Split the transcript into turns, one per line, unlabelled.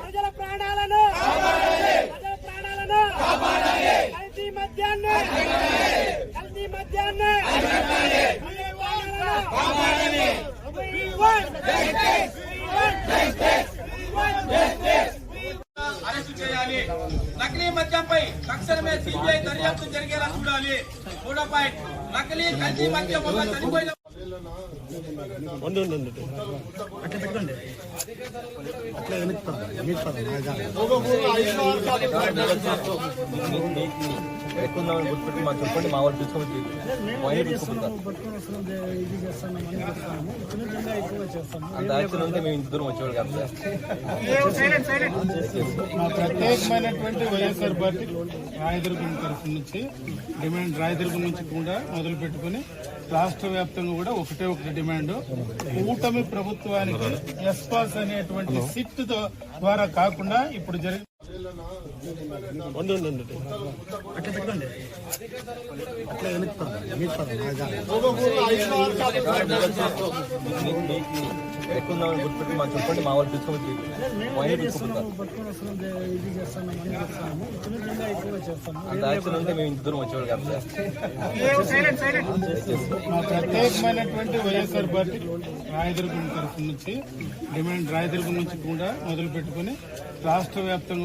ప్రజల ప్రాణాలను ప్రజల ప్రాణాలను కల్తీ మధ్యాహ్నం కల్తీ మద్యాన్ని
నకిలీ మద్యంపై తక్షణమే సిబిఐ దర్యాప్తు జరిగేలా చూడాలి. మూడో పాయింట్ నకిలీ కల్తీ మద్యం వల్ల చనిపోయిన
ఎక్కుందామని గుర్తుపెట్టి మాకు చెప్పండి మా వాళ్ళు తీసుకొని వైన్ తీసుకుంటారు అంత యాక్షన్ ఉంటే మేము ఇంత దూరం వచ్చేవాళ్ళు కాదు సార్.
మా ప్రత్యేకమైనటువంటి వైఎస్ఆర్ పార్టీ రాయదుర్గం తరఫు నుంచి డిమాండ్ రాయదుర్గం నుంచి కూడా మొదలు పెట్టుకుని రాష్ట్ర వ్యాప్తంగా కూడా ఒకటే ఒకటి డిమాండ్. కూటమి ప్రభుత్వానికి ఎస్పాస్ అనేటువంటి సిట్ ద్వారా కాకుండా ఇప్పుడు జరిగిన
ఉండు
గుర్తుపెట్టి మాకు చెప్పండి మా వాళ్ళు తీసుకొని వైన్ అంత యాక్షన్ ఉంటే మేము ఇంత దూరం వచ్చేవాళ్ళు కాదు
మా ప్రత్యేకమైనటువంటి వైఎస్ఆర్ పార్టీ రాయదుర్గం తరఫు నుంచి డిమాండ్ రాయదుర్గం నుంచి కూడా మొదలు పెట్టుకుని రాష్ట్ర వ్యాప్తంగా